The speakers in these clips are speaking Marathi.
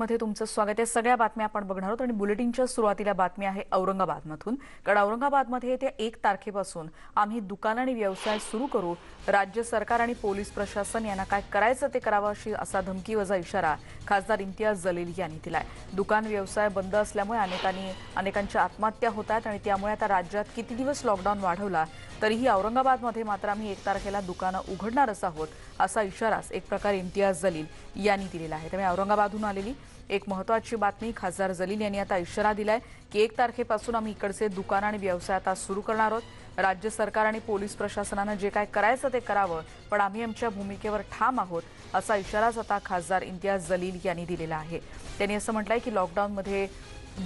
मध्ये तुमचं स्वागत आहे. सगळ्या बातम्या आपण बघणार आहोत आणि बुलेटिनच्या सुरुवातीला बातमी आहे औरंगाबादमधून. कारण औरंगाबादमध्ये येत्या एक तारखेपासून आम्ही दुकान आणि व्यवसाय सुरू करू. राज्य सरकार आणि पोलीस प्रशासन यांना काय करायचं ते करावं अशी असा धमकीवजा इशारा खासदार इम्तियाज जलील यांनी दिलाय. दुकान व्यवसाय बंद असल्यामुळे अनेकांनी अनेकांच्या आत्महत्या होत आहेत आणि त्यामुळे आता राज्यात किती दिवस लॉकडाऊन वाढवला तरीही औरंगाबादमध्ये मात्र आम्ही एक तारखेला दुकानं उघडणारच आहोत असा इशाराच एक प्रकारे इम्तियाज जलील यांनी दिलेला आहे. त्यामुळे औरंगाबादहून आलेली एक महत्वाची बातमी खासदार जलील यांनी आता इशारा दिलाय की एक तारखेपासून आम्ही इकडचे दुकान आणि व्यवसाय आता सुरू करणार आहोत. राज्य सरकार आणि पोलीस प्रशासनानं जे काय करायचं ते करावं पण आम्ही आमच्या भूमिकेवर ठाम आहोत असा इशाराच आता खासदार इम्तियाज जलील यांनी दिलेला आहे. त्यांनी असं म्हटलंय की लॉकडाऊनमध्ये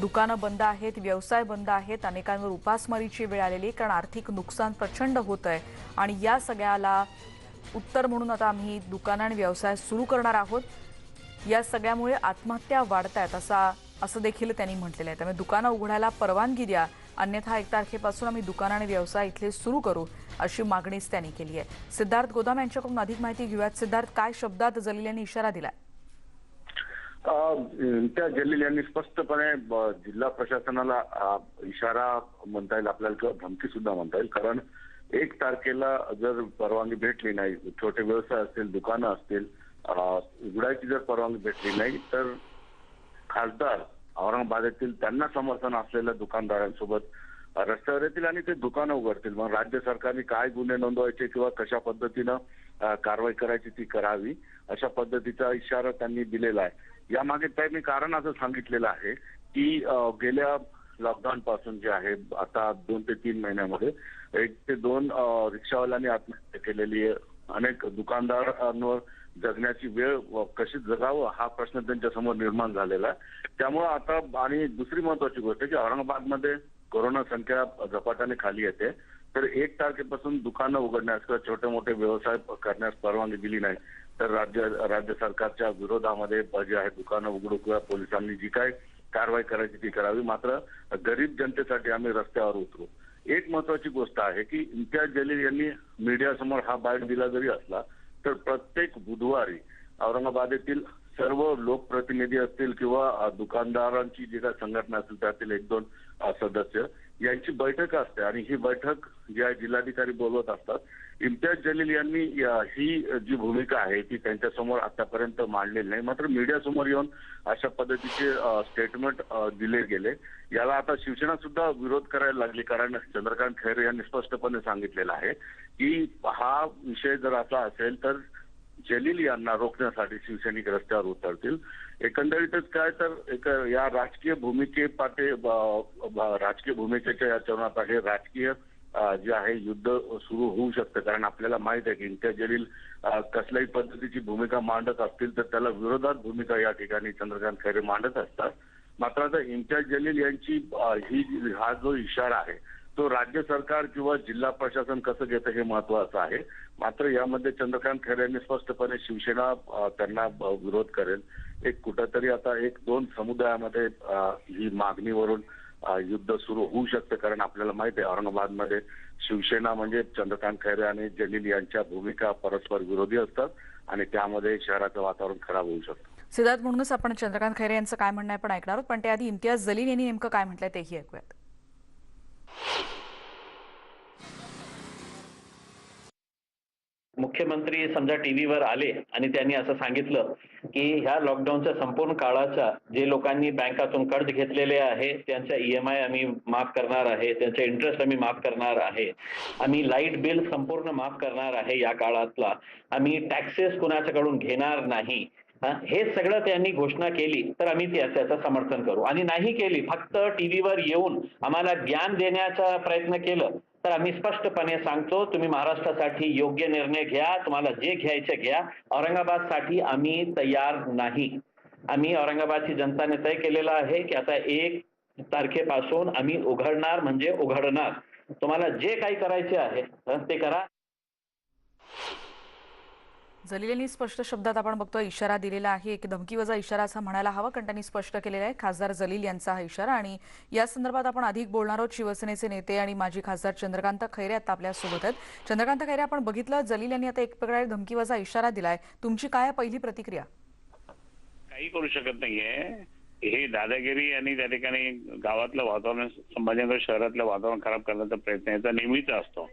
दुकानं बंद आहेत व्यवसाय बंद आहेत अनेकांवर उपासमारीची वेळ आलेली आहे कारण आर्थिक नुकसान प्रचंड होत आहे आणि या सगळ्याला उत्तर म्हणून आता आम्ही दुकानं आणि व्यवसाय सुरू करणार आहोत. या सगळ्यामुळे आत्महत्या वाढत आहेत असा असं देखील त्यांनी म्हटलेलं आहे. त्यामुळे दुकानं उघडायला परवानगी द्या. अन्यथा एक तारखेपासून आम्ही दुकान आणि व्यवसाय इथले सुरू करू अशी मागणीच त्यांनी केली आहे. सिद्धार्थ गोदाम यांच्याकडून अधिक माहिती घेऊयात. सिद्धार्थ काय शब्दात जलील यांनी इशारा दिलाय? त्या जलील यांनी स्पष्टपणे जिल्हा प्रशासनाला इशारा म्हणता येईल आपल्याला किंवा धमकी सुद्धा म्हणता येईल. कारण एक तारखेला जर परवानगी भेटली नाही छोटे व्यवसाय असतील दुकानं असतील उघडायची जर परवानगी भेटली नाही तर खासदार औरंगाबादेतील त्यांना समर्थन असलेल्या दुकानदारांसोबत रस्त्यावर येतील आणि ते दुकानं उघडतील. मग राज्य सरकारने काय गुन्हे नोंदवायचे किंवा कशा पद्धतीनं कारवाई करायची ती करावी अशा पद्धतीचा इशारा त्यांनी दिलेला आहे. यामागे त्यांनी कारण असं सांगितलेलं आहे की गेल्या लॉकडाऊन पासून जे आहे आता दोन ते तीन महिन्यामध्ये एक ते दोन रिक्षावाल्यांनी आत्महत्या केलेली आहे. अनेक दुकानदारांवर जगण्याची वेळ व कशी जगावं हा प्रश्न त्यांच्यासमोर निर्माण झालेला आहे. त्यामुळे आता आणि दुसरी महत्वाची गोष्ट की औरंगाबादमध्ये कोरोना संख्या झपाट्याने खाली येते. तर एक तारखेपासून दुकानं उघडण्यास किंवा छोटे मोठे व्यवसाय करण्यास परवानगी दिली नाही. तर राज्य राज्य सरकारच्या विरोधामध्ये जे आहे दुकानं उघडू किंवा पोलिसांनी जी काय कारवाई करायची ती करावी. मात्र गरीब जनतेसाठी आम्ही रस्त्यावर उतरू. एक महत्वाची गोष्ट आहे की इम्तियाज जलील यांनी मीडियासमोर हा बाईट दिला जरी असला तर प्रत्येक बुधवारी औरंगाबाद येथील सर्व लोकप्रतिनिधी असतील किंवा दुकानदारांची जी काही संघटना असतील त्यातील एक दोन सदस्य यांची बैठक असते. आणि ही बैठक ज्या जिल्हाधिकारी बोलवत असतात. इम्तियाज जलील यांनी ही जी भूमिका आहे ती त्यांच्यासमोर आतापर्यंत मांडलेली नाही. मात्र मीडियासमोर येऊन अशा पद्धतीचे स्टेटमेंट दिले गेले. याला आता शिवसेना सुद्धा विरोध करायला लागली कारण चंद्रकांत खैरे यांनी स्पष्टपणे सांगितलेलं आहे की हा विषय जर असा असेल तर जलील यांना रोखण्यासाठी शिवसैनिक रस्त्यावर उतरतील. एकंदरीतच काय तर एक या राजकीय भूमिके पाटे राजकीय भूमिकेच्या या चरणात आहे राजकीय जे आहे युद्ध सुरू होऊ शकतं. कारण आपल्याला माहीत आहे की इम्तियाज जलील कसल्याही पद्धतीची भूमिका मांडत असतील तर त्याला विरोधात भूमिका या ठिकाणी चंद्रकांत खैरे मांडत असतात. मात्र आता इम्तियाज जलील यांची ही हा जो इशारा आहे तो राज्य सरकार किंवा जिल्हा प्रशासन कसं घेतं हे महत्वाचं आहे. मात्र यामध्ये चंद्रकांत खैरे यांनी स्पष्टपणे शिवसेना त्यांना विरोध करेल. एक कुठंतरी आता एक दोन समुदायामध्ये ही मागणीवरून युद्ध सुरू होऊ शकतं कारण आपल्याला माहिती आहे औरंगाबादमध्ये शिवसेना म्हणजे चंद्रकांत खैरे आणि जलील यांच्या भूमिका परस्पर विरोधी असतात आणि त्यामध्ये शहराचं वातावरण खराब होऊ शकतं. सिद्धार्थ म्हणूनच आपण चंद्रकांत खैरे यांचं काय म्हणणं आहे पण ऐकणार आहोत पण त्याआधी इम्तियाज जलील यांनी नेमकं काय म्हटलंय तेही ऐकूयात. मुख्यमंत्री समजा टीव्हीवर आले आणि त्यांनी असं सांगितलं की ह्या लॉकडाऊनच्या संपूर्ण काळाच्या जे लोकांनी बँकातून कर्ज घेतलेले आहे त्यांच्या ईएमआय आम्ही माफ करणार आहे त्यांचे इंटरेस्ट आम्ही माफ करणार आहे. आम्ही लाइट बिल संपूर्ण माफ करणार आहे या काळातला. आम्ही टॅक्सेस कुणाच्याकडून घेणार नाही. हे सगळं त्यांनी घोषणा केली तर आम्ही त्याचं समर्थन करू. आणि नाही केली फक्त टीव्हीवर येऊन आम्हाला ज्ञान देण्याचा प्रयत्न केलं. तर आम्ही स्पष्टपणे सांगतो तुम्ही महाराष्ट्रासाठी योग्य निर्णय घ्या तुम्हाला जे घ्यायचे घ्या. औरंगाबादसाठी आम्ही तयार नाही. आम्ही औरंगाबादची जनताने तय केलेलं आहे की आता एक तारखेपासून आम्ही उघडणार म्हणजे उघडणार. तुम्हाला जे काही करायचे आहे ते करा. जलील यांनी स्पष्ट शब्दात आपण बघतो इशारा दिलेला आहे. एक धमकीवजा इशारा असा म्हणायला हवा कारण त्यांनी स्पष्ट केलेला आहे. खासदार जलील यांचा हा इशारा आणि या संदर्भात आपण अधिक बोलणार आहोत. शिवसेनेचे नेते आणि माजी खासदार चंद्रकांत खैरे आता आपल्यासोबत आहेत. चंद्रकांत खैरे आपण बघितलं जलील यांनी आता एक प्रकारे धमकीवजा इशारा दिलाय. तुमची काय पहिली प्रतिक्रिया? काही करू शकत नाहीये. हे दादागिरी आणि त्या ठिकाणी गावातलं वातावरण संभाजीनगर शहरातलं वातावरण खराब करण्याचा प्रयत्न याचा नेहमीच असतो.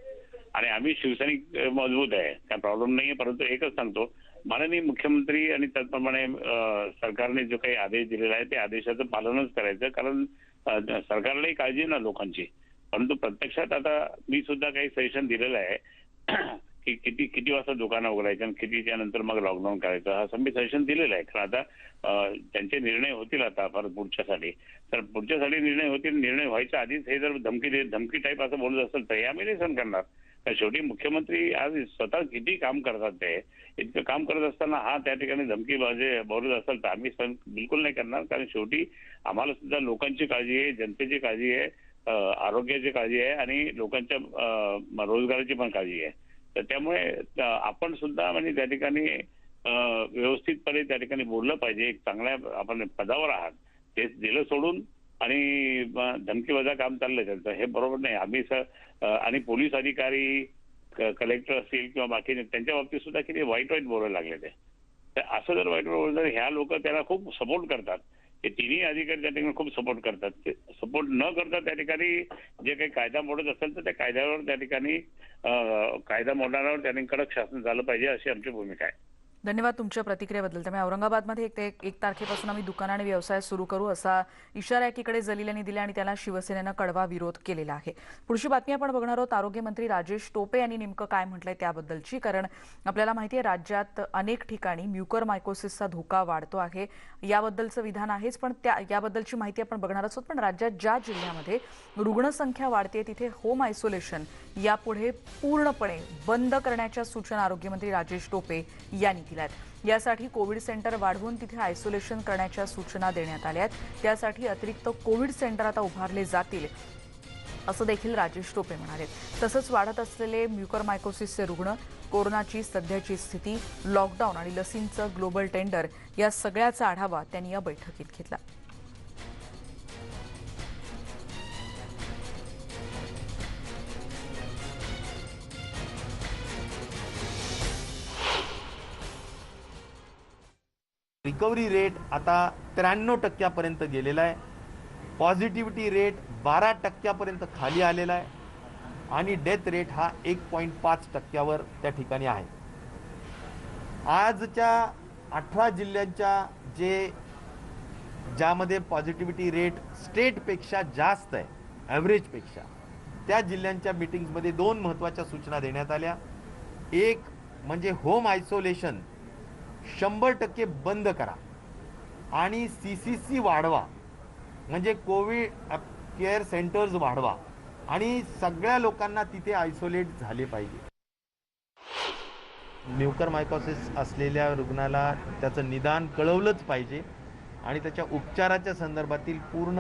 आणि आम्ही शिवसैनिक मजबूत आहे. काय प्रॉब्लेम नाहीये परंतु एकच सांगतो. माननीय मुख्यमंत्री आणि त्याचप्रमाणे सरकारने जो काही आदेश दिलेला आहे त्या आदेशाचं पालनच करायचं. कारण सरकारलाही काळजी ना लोकांची. परंतु प्रत्यक्षात आता मी सुद्धा काही सजेशन दिलेलं आहे की किती किती वाजता दुकानं उघडायची आणि कितीच्या नंतर मग लॉकडाऊन करायचं. हा मी सजेशन दिलेलं आहे. कारण आता त्यांचे निर्णय होतील आता परत पुढच्यासाठी. तर पुढच्यासाठी निर्णय होतील निर्णय व्हायच्या आधीच हे जर धमकी दे धमकी टाईप असं बोलत असेल तर हे आम्ही नाही सहन करणार. शेवटी मुख्यमंत्री आज स्वतः किती काम करतात ते इतकं काम करत असताना हा त्या ठिकाणी धमकी बाजे बोलत असेल तर आम्ही सण बिलकुल नाही करणार. कारण शेवटी आम्हाला सुद्धा लोकांची काळजी आहे जनतेची काळजी आहे आरोग्याची काळजी आहे आणि लोकांच्या रोजगाराची पण काळजी आहे. तर त्यामुळे आपण सुद्धा म्हणजे त्या ठिकाणी व्यवस्थितपणे त्या ठिकाणी बोललं पाहिजे. एक चांगल्या आपण पदावर आहात. ते दिलं सोडून आणि धमकीवजा काम चाललंय त्यांचं. हे बरोबर नाही. आम्ही स- आणि पोलीस अधिकारी क- कलेक्टर असतील किंवा बाकी त्यांच्या बाबतीत सुद्धा किती वाईट वाईट बोलायला लागले ते. तर असं जर वाईट बोललं तर ह्या लोक त्याला खूप सपोर्ट करतात. हे तिन्ही अधिकारी त्या ठिकाणी खूप सपोर्ट करतात. सपोर्ट न करता त्या ठिकाणी जे काही कायदा मोडत असेल तर त्या कायद्यावर त्या ठिकाणी कायदा मोडणाऱ्यावर त्यांनी कडक शासन झालं पाहिजे अशी आमची भूमिका आहे. धन्यवाद तुमच्या प्रतिक्रियेबद्दल. त्यामुळे औरंगाबादमध्ये एक ते एक तारखेपासून आम्ही दुकान आणि व्यवसाय सुरू करू असा इशारा एकीकडे जलील यांनी दिला आणि त्याला शिवसेनेनं कडवा विरोध केलेला आहे. पुढची बातमी आपण बघणार आहोत. आरोग्यमंत्री राजेश टोपे यांनी नेमकं काय म्हटलंय त्याबद्दलची कारण आपल्याला माहिती आहे राज्यात अनेक ठिकाणी म्युकर मायकोसिसचा धोका वाढतो आहे. याबद्दलचं विधान आहेच पण त्या याबद्दलची माहिती आपण बघणार आहोत. पण राज्यात ज्या जिल्ह्यामध्ये रुग्णसंख्या वाढते तिथे होम आयसोलेशन यापुढे पूर्णपणे बंद करण्याच्या सूचना आरोग्यमंत्री राजेश टोपे यांनी दिल्या आहेत यासाठी कोविड सेंटर वाढवून तिथे आयसोलेशन करण्याच्या सूचना देण्यात आल्या आहेत. त्यासाठी अतिरिक्त कोविड सेंटर आता उभारले जातील असं देखील राजेश टोपे म्हणाले. तसंच वाढत असलेले म्युकरमायकोसिसचे रुग्ण कोरोनाची सध्याची स्थिती लॉकडाऊन आणि लसींचं ग्लोबल टेंडर या सगळ्याचा आढावा त्यांनी या बैठकीत घेतला. रिकव्हरी रेट आता त्र्याण्णव टक्क्यापर्यंत गेलेला आहे. पॉझिटिव्हिटी रेट बारा टक्क्यापर्यंत खाली आलेला आहे आणि डेथ रेट हा एक पॉईंट पाच टक्क्यावर त्या ठिकाणी आहे. आजच्या अठरा जिल्ह्यांच्या जे ज्यामध्ये पॉझिटिव्हिटी रेट स्टेटपेक्षा जास्त आहे ॲव्हरेजपेक्षा त्या जिल्ह्यांच्या मिटिंग्समध्ये दोन महत्त्वाच्या सूचना देण्यात आल्या. एक म्हणजे होम आयसोलेशन शंभर टक्के बंद करा. आणि सी सी सी वाढवा. म्हणजे कोविड केअर सेंटर्स वाढवा. आणि सगळ्या लोकांना तिथे आयसोलेट झाले पाहिजे. म्युकर मायकॉसिस असलेल्या रुग्णाला त्याचं निदान कळवलंच पाहिजे. आणि त्याच्या उपचाराच्या संदर्भातील पूर्ण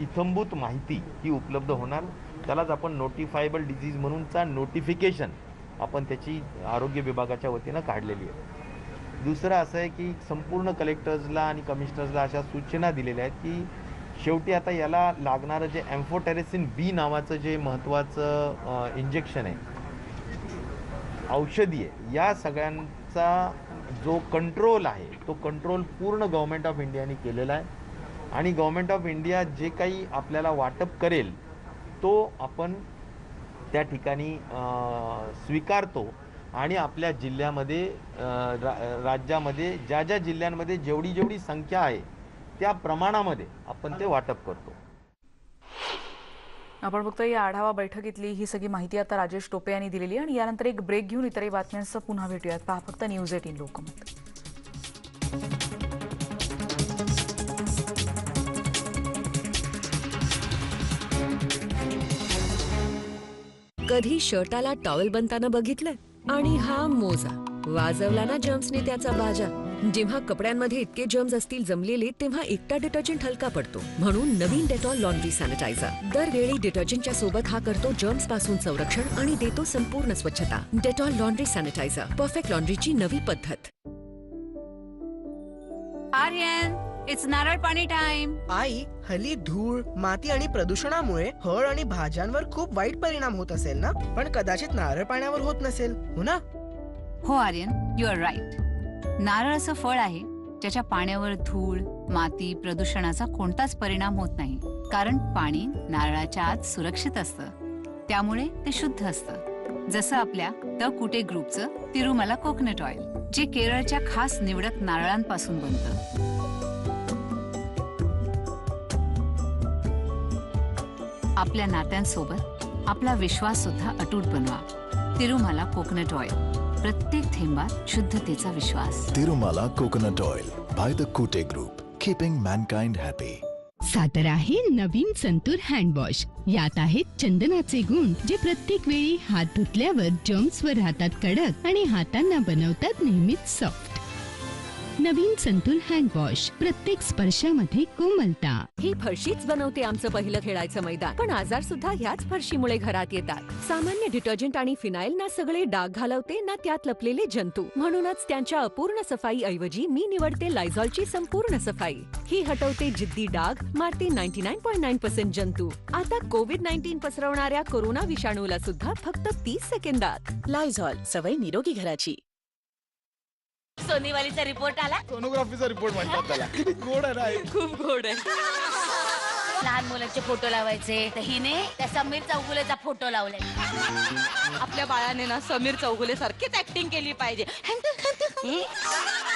इथंभूत माहिती ही उपलब्ध होणार. त्यालाच आपण नोटिफायबल डिझीज म्हणूनचा नोटिफिकेशन आपण त्याची आरोग्य विभागाच्या वतीनं काढलेली आहे. दुसरं असं आहे की संपूर्ण कलेक्टर्सला आणि कमिशनर्सला अशा सूचना दिलेल्या आहेत की शेवटी आता याला लागणारं जे ॲम्फोटेरेसिन बी नावाचं जे महत्त्वाचं इंजेक्शन आहे औषधी आहे या सगळ्यांचा जो कंट्रोल आहे तो कंट्रोल पूर्ण गव्हर्मेंट ऑफ इंडियाने केलेला आहे. आणि गव्हर्मेंट ऑफ इंडिया जे काही आपल्याला वाटप करेल तो आपण त्या ठिकाणी स्वीकारतो. आणि आपल्या जिल्ह्यामध्ये रा राज्यामध्ये ज्या ज्या जिल्ह्यांमध्ये जेवढी जेवढी संख्या आहे त्या प्रमाणामध्ये आपण ते वाटप करतो. आपण फक्त या आढावा बैठकीतली ही सगळी माहिती आता राजेश टोपे यांनी दिलेली आहे आणि यानंतर एक ब्रेक घेऊन इतरही बातम्यांचं पुन्हा भेटूयात. पहा फक्त न्यूज एटीन लोकमत. कधी शर्टाला टॉवेल बनताना बघितलंय? आणि हा मोजा. वाजवला ना जर्म्सने त्याचा बाजा. जेव्हा कपड्यांमध्ये इतके जर्म्स असतील जमलेले तेव्हा एकटा डिटर्जंट हलका पडतो. म्हणून नवीन डेटॉल लॉन्ड्री सॅनिटायझर. दरवेळी डिटर्जंटच्या सोबत हा करतो जर्म्सपासून संरक्षण आणि देतो संपूर्ण स्वच्छता. Dettol laundry sanitiser. परफेक्ट लॉन्ड्रीची नवी पद्धत. आर्यन! इट्स नारळ पाणी टाइम आई हल्ली धूळ माती आणि प्रदूषणामुळे फळ आणि भाज्यांवर खूप वाईट परिणाम होत असेल ना? पण कदाचित नारळ पाण्यावर होत नसेल हो ना? हो आर्यन यू आर राईट नारळ असं फळ आहे त्याच्या पाण्यावर धूळ माती प्रदूषणाचा कोणताच परिणाम होत नाही. कारण पाणी नारळाच्या आत सुरक्षित असतं. त्यामुळे ते शुद्ध असतं. जसं आपल्या द कुटे ग्रुपचं तिरुमला कोकोनट ऑइल जे केरळच्या खास निवडक नारळांपासून बनतं. आपल्या नात्यांसोबत आपला विश्वास सुद्धा अटूट बनवा. तिरुमला कोकोनट ऑइल प्रत्येक थेंबात शुद्धतेचा विश्वास. Tirumala coconut oil by the Kute Group, keeping mankind happy. सादर आहे नवीन संतूर हँडवॉश यात आहेत चंदनाचे गुण जे प्रत्येक वेळी हात धुतल्यावर जर्म्स वर राहतात कडक आणि हातांना बनवतात नेहमीच सॉफ्ट नवीन संतूर हँडवॉश प्रत्येक स्पर्शामध्ये कोमलता. ही फरशीच बनवते आमचं पहिलं खेळायचं मैदान. पण आजार सुद्धा ह्याच फरशीमुळे घरात येतात. सामान्य डिटर्जंट आणि फिनाईल ना सगळे डाग घालवते ना त्यात लपलेले जंतू. म्हणूनच त्यांच्या अपूर्ण सफाई ऐवजी मी निवडते लायझॉलची संपूर्ण सफाई. ही हटवते जिद्दी डाग मारते ninety nine point nine percent जंतू. आता कोविड नाईन्टीन पसरवणाऱ्या कोरोना विषाणूला सुद्धा फक्त तीस सेकंदात. लायझॉल सवय निरोगी घराची. सोनीवालीचा रिपोर्ट आला? सोनोग्राफीचा रिपोर्ट म्हणतात त्याला. किती गोड आहे ना हे. खूप गोड आहे. लहान मुलांचे फोटो लावायचे तर हिने त्या समीर चौगुलेचा फोटो लावलाय. आपल्या बाळाने ना समीर चौगुले सारखीच ऍक्टिंग केली पाहिजे.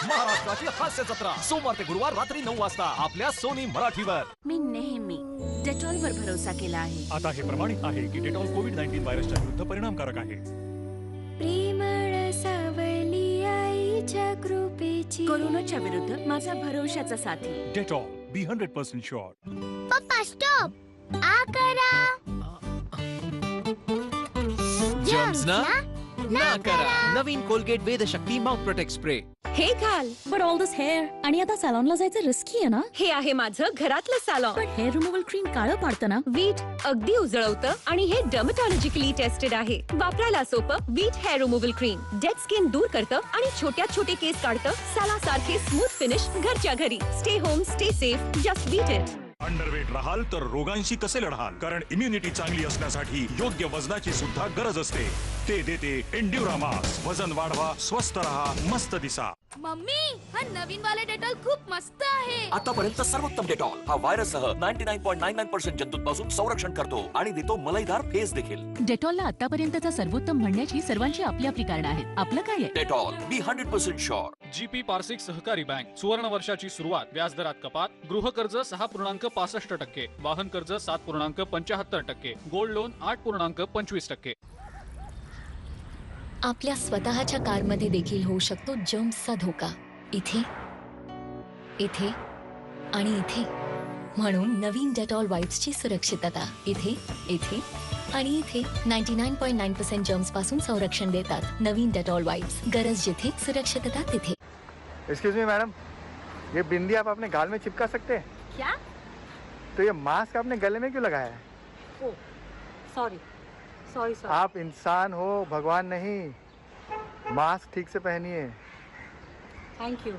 महाराष्ट्राची हास्य जत्रा सोमवार ते गुरुवार रात्री नऊ वाजता आपल्या सोनी मराठीवर. मी नेहमी डेटॉल वर भरोसा केला आहे. आता हे प्रमाणित आहे की डेटॉल कोविड नाईन्टीन व्हायरसच्या विरुद्ध परिणामकारक आहे. प्रेमळ सावली आईच्या कृपेची कोरोनाच्या विरुद्ध माझा भरोशाचा साथी. Dettol be hundred percent sure पप्पा स्टॉप आ करा जम्स ना? ना? करा नवीन Colgate Vedshakti mouth protect spray हे घाल. बट ऑल दिस हेअर आणि आता सॅलॉनला जायचं रिस्की आहे ना? हे आहे माझं घरातलं सॅलॉन पण हेअर रिमूव्हल क्रीम काळं पाडतं ना? वीट अगदी उजळवतं आणि हे डर्मटॉलॉजिकली टेस्टेड आहे. वापरायला सोपं Veet hair removal cream dead skin दूर करतं आणि छोट्या छोटे केस काढतं. साला सारखे स्मूथ फिनिश घरच्या घरी. Stay home stay safe just Veet it underweight राहाल तर रोगांशी कसे लढाल? कारण इम्युनिटी चांगली असण्यासाठी योग्य वजनाची सुद्धा गरज असते. ते देते एंड्युरामास वजन वाढवा स्वस्त रहा मस्त दिसा. मम्मी हा नवीन वाला डेटॉल खूप मस्त आहे. आतापर्यंत सर्वोत्तम डेटॉल. हा व्हायरस सह ninety nine point nine nine percent जंतूंपासून संरक्षण करतो आणि देतो मलईदार फेस देखील. डेटॉलला आतापर्यंतचा सर्वोत्तम म्हणण्याची सर्वांची आपली आपली कारण आहेत. आपलं काय आहे? Dettol be hundred percent sure GP Parsik सहकारी बँक सुवर्ण वर्षाची सुरुवात व्याजदरात कपात गृहकर्ज सहा पूर्णांक पासष्ट टक्के वाहन कर्ज सात पूर्णांक पंचाहत्तर टक्के गोल्ड लोन आठ पूर्णांक पंचवीस टक्के. आपल्या स्वतःच्या कारमध्ये देखील होऊ शकतो जम्प्सचा धोका. इथे इथे आणि इथे. म्हणून नवीन डेटॉल वाईप्सची सुरक्षितता इथे इथे आणि इथे ninety nine point nine percent जर्म्सपासून संरक्षण देतात नवीन डेटॉल वाईप्स. गरज जिथे सुरक्षितता तिथे. एक्सक्यूज मी मैडम ये बिंदी आप अपने गाल में चिपका सकते हैं? क्या? तो ये मास्क आपने गले में क्यों लगाया है? सॉरी सॉरी आप इंसान हो भगवान नहीं। मास्क ठीक से पहनिए। थँक्यू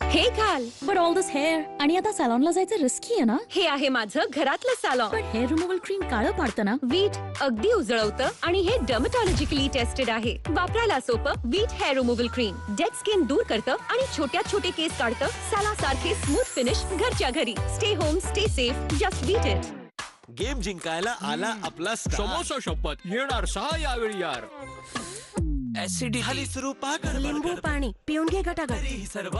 हे घाल बट ऑल दिस हेअर आणि आता सॅलॉनला जायचं रिस्की आहे ना? हे आहे माझं घरातलं सॅलॉन पण हेअर रिमूव्हल क्रीम काळं पाडतं ना वीट अगदी उजळवतं आणि हे डर्मटॉलॉजिकली टेस्टेड आहे. वापरायला सोपं Veet hair removal cream dead skin दूर करतं आणि छोट्या छोटे केस काढतं. साला सारखे स्मूथ फिनिश घरच्या घरी. Stay home stay safe just Veet it game जिंकायला आला आपला समोसा शपथ येणार सहा यावेळी यार. ऍसिडिटी खाली सुरू लिंबू पाणी पिऊन घे गटागट. सर्व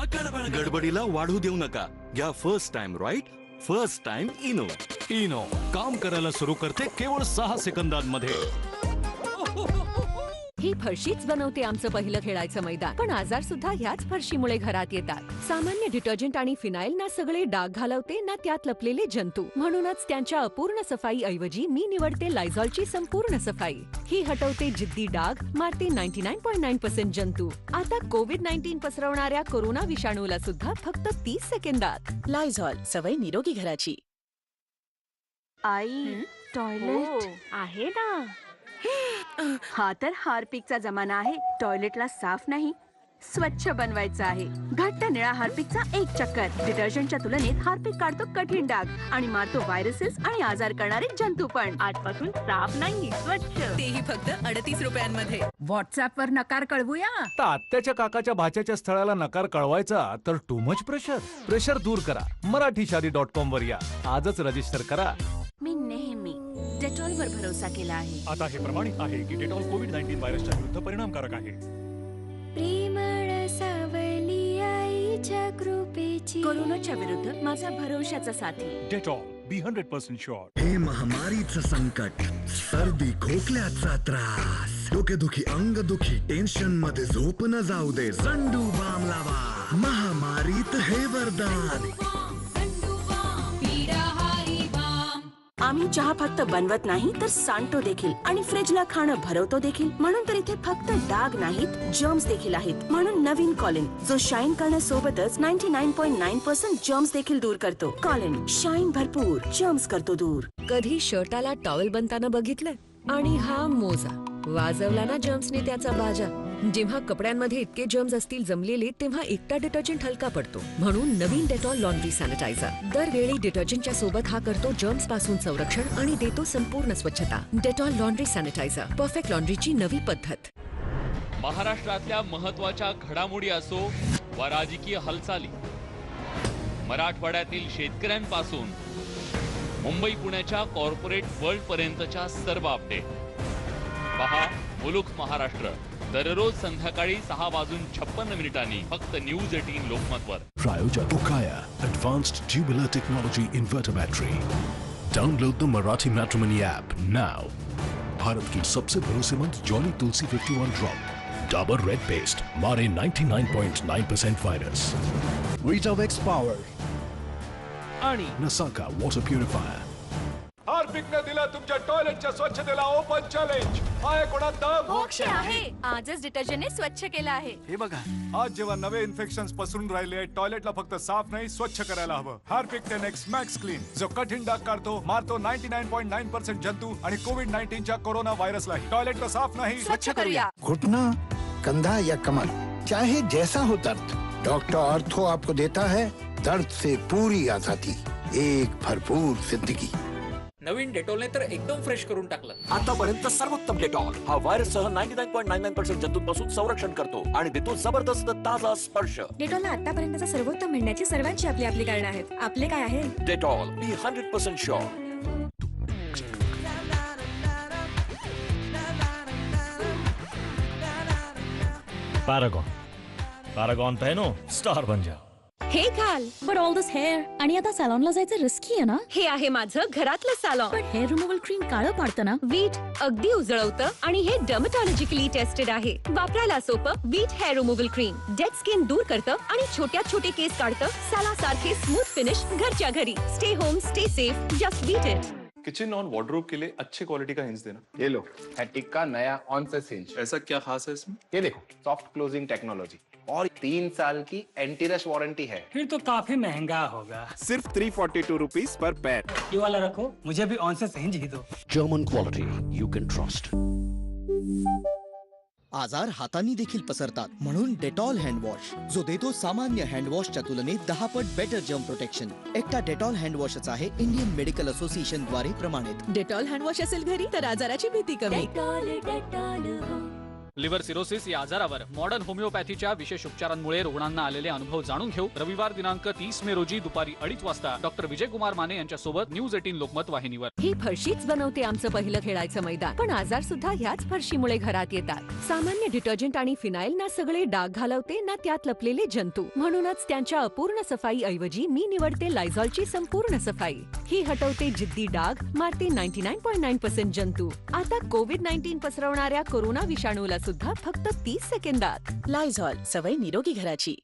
गडबडीला वाढू देऊ नका. घ्या first time right first time Eno Eno काम करायला सुरू करते केवळ सहा सेकंदांमध्ये. ही फरशीच बनवते आमचं पहिलं खेळायचं मैदान. पण आजार सुद्धा ह्याच फरशीमुळे घरात येतात. सामान्य डिटर्जंट आणि फिनाईल ना सगळे डाग घालवते ना त्यात लपलेले जंतू. म्हणूनच त्यांच्या अपूर्ण सफाई ऐवजी मी निवडते लायझॉलची संपूर्ण सफाई. ही हटवते जिद्दी डाग मारते ninety nine point nine percent जंतू. आता कोविड नाईन्टीन पसरवणाऱ्या कोरोना विषाणूला सुद्धा फक्त तीस सेकंदात. लायझॉल सवय निरोगी घराची. आई टॉयलेट आहे ना. हा तर हार्पिकचा जमाना आहे. टॉयलेटला साफ नाही. स्वच्छ बनवायचं आहे. घट्ट निळा हार्पिकचा एक चक्कर. डिटर्जंटच्या तुलनेत हार्पिक काढतो कठीण डाग आणि मारतो व्हायरसेस आणि आजार करणारे जंतू पण. आजपासून साफ नाही स्वच्छ. तेही फक्त अडतीस रुपयांमध्ये. व्हॉट्सअप वर नकार कळवूया? तर आत्याच्या काकाच्या भाच्याच्या स्थळाला नकार कळवायचा तर टू मच प्रेशर प्रेशर दूर करा. मराठी शादी डॉट कॉम वर या. आजच रजिस्टर करा. मी नेहमी डेटॉल वर भरोसा केला आहे. आता हे प्रमाणित आहे की डेटॉल कोविड नाईन्टीन व्हायरसच्या विरुद्ध परिणामकारक आहे. प्रेमळ सावली आईच्या कृपेची. कोरोनाच्या विरुद्ध माझा भरोशाचा साथी. Dettol be hundred percent sure हे महामारीचं संकट सर्दी खोकल्याचा त्रास डोकेदुखी अंगदुखी टेन्शनमध्ये झोप न जाऊ दे झंडू बाम लावा. महामारीत हे वरदान. आम्ही चहा फक्त बनवत नाही तर सांडतो देखील. आणि फ्रिजला खाणं भरवतो देखील. म्हणून तर इथे फक्त डाग नाहीत जर्म्स देखील आहेत. म्हणून नवीन कॉलिन जो शाईन करण्यासोबतच ninety nine point nine percent germs देखील दूर करतो. कॉलिन शाईन भरपूर जर्म्स करतो दूर. कधी शर्टाला टॉवेल बनताना बघितलं आणि हा मोजा वाजवला ना जर्म्सने त्याचा बाजा? जेव्हा कपड्यांमध्ये इतके जर्म्स असतील जमलेले तेव्हा एकटा डिटर्जंट हलका पडतो. म्हणून नवीन डेटॉल लॉन्ड्री सॅनिटायझर दरवेळी डिटर्जंटच्या सोबत हा करतो जर्म्सपासून संरक्षण आणि देतो संपूर्ण स्वच्छता. डेटॉल लॉन्ड्री सॅनिटायझर परफेक्ट लॉन्ड्रीची नवी पद्धत. महाराष्ट्रातल्या महत्त्वाच्या घडामोडी असो वा राजकीय हालचाली. मराठवाड्यातील शेतकऱ्यांपासून मुंबई पुण्याच्या कॉर्पोरेट वर्ल्ड पर्यंतच्या सर्व अपडेट पहा मुलुख महाराष्ट्र. दररोज संध्याकाळी सहा वाजून छप्पन्न मिनिटांनी फक्त न्यूज एटीन लोकमतवर. प्रायोजक उकाया advanced tubular technology inverter battery download the Marathi matrimony app now Bharat की सबसे भरोसेमंद Jolly Tulsi 51 drop Dabur red paste मारे 99.9% वायरस वीटावेक्स पॉवर आणि नसाका वॉटर प्युरिफायर हार्पिकने दिला तुमच्या टॉयलेटच्या स्वच्छतेला ओपन चॅलेंज आहे कोणात दम आहे. आजच डिटर्जंटने स्वच्छ केलं आहे. हे बघा. आज जेव्हा नवे इन्फेक्शन पसरून राहिले टॉयलेटला फक्त साफ़ नाही स्वच्छ करायला हवं. हार्पिक टेनेक्स मॅक्स क्लीन जो कठीण डाग काढतो मारतो ninety nine point nine percent जंतू आणि कोविड नाईन्टीनच्या कोरोना व्हायरसलाही टॉयलेटला साफ़ नाही. स्वच्छ करूया. घुटना कंधा या कमर चाहे जैसा हो दर्द. डॉक्टर ऑर्थो आपको देता है दर्द से पूरी आज़ादी. एक भरपूर ज़िंदगी. नवीन डेटॉलने तर एकदम फ्रेश करून टाकलं आतापर्यंत सर्वोत्तम डेटॉल हा व्हायरस सह ninety nine point nine nine percent जंतूंपासून संरक्षण करतो आणि देतो जबरदस्त ताजा स्पर्श डेटॉलला आतापर्यंतचा सर्वोत्तम मिळण्याची सर्वांची आपली आपली कारण आहेत आपले काय आहे Dettol be hundred percent sure Paragon Paragon पेनो star बन जा हे घाल. बट ऑल दिस हेअर आणि आता सॅलॉनला जायचं रिस्की आहे ना? हे आहे माझं घरातलं सॅलॉन पण हेअर रिमूव्हल क्रीम काळं पाडतं ना? वीट अगदी उजळवतं आणि हे डर्मटॉलॉजिकली टेस्टेड आहे. वापरायला सोपं Veet hair removal cream dead skin दूर करतं आणि छोट्या छोटे केस काढतं. साला सारखे स्मूथ फिनिश घरच्या घरी. Stay home stay safe just Veet it kitchen और वार्डरोब के लिए अच्छे क्वालिटी का हिंज देना। ये लो हैटिक का नया ऑन सेस हिंज ऐसा क्या खास है इसमें? ये देखो सॉफ्ट क्लोजिंग टेक्नोलॉजी और तीन साल की एंटी रश वारंटी है। फिर तो काफ़ी महँगा होगा। सिर्फ़ थ्री फोर्टी टू रुपीज़ पर पैर ये वाला रखो मुझे भी ऑन से सही ही दो German quality you can trust आजार हातांनी देखील पसरतात म्हणून डेटॉल हँडवॉश जो देतो सामान्य हँडवॉशच्या तुलनेत दहा पट बेटर जर्म प्रोटेक्शन एकटा डेटॉल हँडवॉशच आहे इंडियन मेडिकल असोसिएशन द्वारे प्रमाणित. डेटॉल हँडवॉश असेल घरी तर आजाराची भीती कमी. लिव्हर सिरोसिस या आजारावर मॉडर्न होमिओपॅथीच्या विशेष उपचारांमुळे रुग्णांना आलेले अनुभव जाणून घेऊ. रविवार दिनांक तीस मे रोजी दुपारी अडीच वाजता डॉक्टर विजय कुमार माने यांच्या सोबत न्यूज एटीन लोकमत वाहिनीवर. ही फरशीच बनवते आमचं पहिलं खेळायचं मैदान. पण आजार सुद्धा ह्याच फरशीमुळे घरात येतात. सामान्य डिटर्जंट आणि फिनाईल ना सगळे डाग घालवते ना त्यात लपलेले जंतू. म्हणूनच त्यांच्या अपूर्ण सफाई ऐवजी मी निवडते लायझॉलची संपूर्ण सफाई. ही हटवते जिद्दी डाग मारते ninety nine point nine percent जंतू. आता कोविड नाईन्टीन पसरवणाऱ्या कोरोना विषाणूला सुद्धा फक्त तीस सेकंदात. लायझॉल सवय निरोगी घराची.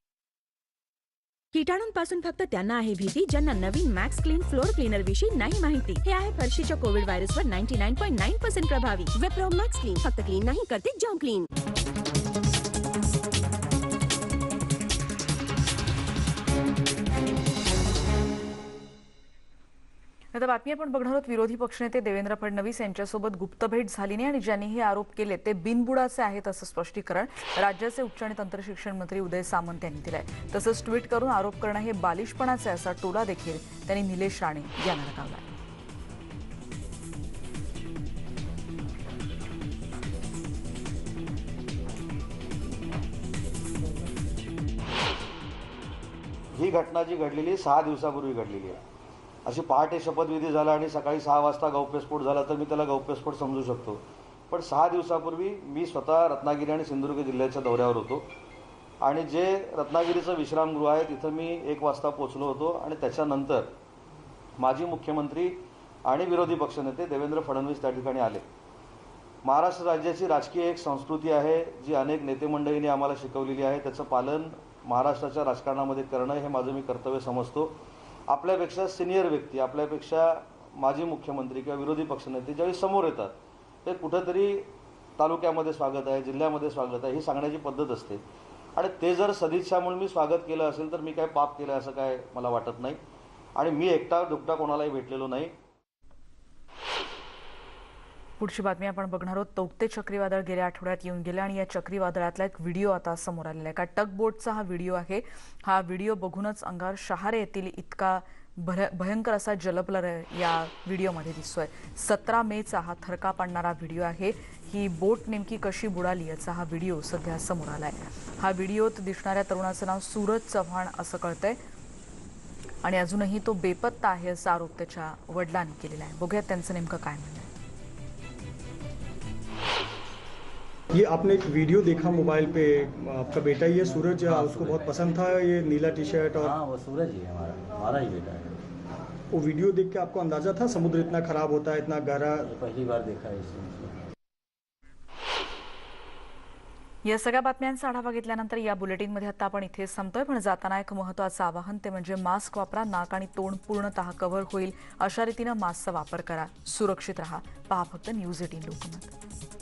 कीटाणूंपासून फक्त त्यांना आहे भीती ज्यांना नवीन मॅक्स क्लीन फ्लोर क्लीनर विषयी नाही माहिती. हे आहे फरशीच्या COVID व्हायरसवर ninety nine point nine percent प्रभावी. वेप्रो मॅक्स क्लीन फक्त क्लीन नाही करते जॉम क्लीन आता बातमी आपण बघणार आहोत विरोधी पक्षनेते देवेंद्र फडणवीस यांच्यासोबत गुप्त भेट झाली नाही आणि ज्यांनी हे आरोप केले ते बिनबुडाचे आहेत असं स्पष्टीकरण राज्याचे उच्च आणि तंत्रशिक्षण मंत्री उदय सामंत यांनी दिलंय. तसंच ट्विट करून आरोप करणं हे बालिशपणाचे असा टोला देखील त्यांनी निलेश राणे यांना लगावला ही घटना जी घडलेली सहा दिवसापूर्वी घडलेली आहे. अशी पहाटे शपथविधी झाला आणि सकाळी सहा वाजता गौप्यस्फोट झाला तर मी त्याला गौप्यस्फोट समजू शकतो. पण सहा दिवसापूर्वी मी स्वतः रत्नागिरी आणि सिंधुदुर्ग जिल्ह्याच्या दौऱ्यावर होतो. आणि जे रत्नागिरीचं विश्रामगृह आहे तिथं मी एक वाजता पोचलो होतो आणि त्याच्यानंतर माजी मुख्यमंत्री आणि विरोधी पक्षनेते देवेंद्र फडणवीस त्या ठिकाणी आले. महाराष्ट्र राज्याची राजकीय एक संस्कृती आहे जी अनेक नेते मंडळींनी आम्हाला शिकवलेली आहे. त्याचं पालन महाराष्ट्राच्या राजकारणामध्ये करणं हे माझं मी कर्तव्य समजतो. आपल्यापेक्षा सिनियर व्यक्ती आपल्यापेक्षा माजी मुख्यमंत्री किंवा विरोधी पक्षनेते ज्यावेळी समोर येतात ते कुठंतरी तालुक्यामध्ये स्वागत आहे जिल्ह्यामध्ये स्वागत आहे ही सांगण्याची पद्धत असते. आणि ते जर सदिच्छा म्हणून मी स्वागत केलं असेल तर मी काय पाप केलं असं काय मला वाटत नाही. आणि मी एकटा दुकटा कोणालाही भेटलेलो नाही. पुढची बातमी आपण बघणार आहोत. तौक्ते चक्रीवादळ गेल्या आठवड्यात येऊन गेलं आणि या चक्रीवादळातला एक व्हिडिओ आता समोर आलेला आहे. का टग बोटचा हा व्हिडिओ आहे. हा व्हिडिओ बघूनच अंगावर शहारे येतील इतका भर भयंकर असा जलप्रलय या व्हिडिओमध्ये दिसतोय. सतरा मेचा हा थरका पाडणारा व्हिडिओ आहे. ही बोट नेमकी कशी बुडाली याचा हा व्हिडिओ सध्या समोर आलाय. हा व्हिडिओत दिसणाऱ्या तरुणाचं नाव सूरज चव्हाण असं कळतंय. आणि अजूनही तो बेपत्ता आहे असा आरोप त्याच्या वडिलांनी केलेला आहे. बघूयात त्यांचं नेमकं काय म्हणणं ये आपने एक वीडियो देखा मोबाइल पे आपका बेटा ये सूरज उसको बहुत पसंद था ये नीला टी शर्ट और हाँ वो सूरज ही है हमारा हमारा ही बेटा है। वो वीडियो देख के आपको अंदाजा था समुद्र इतना खराब होता है इतना गहरा? ये पहली बार देखा है या सगळ्या बातम्यांचा आढावा घेतल्यानंतर या बुलेटिनमध्ये आता आपण इथेच थांबतोय पण जाताना एक महत्वाचं आवाहन ते म्हणजे मास्क वापरा नाक आणि तोंड पूर्णतः कव्हर होईल अशा रीतीनं मास्कचा वापर करा सुरक्षित राहा. पहा फक्त न्यूज एटीन लोकमत.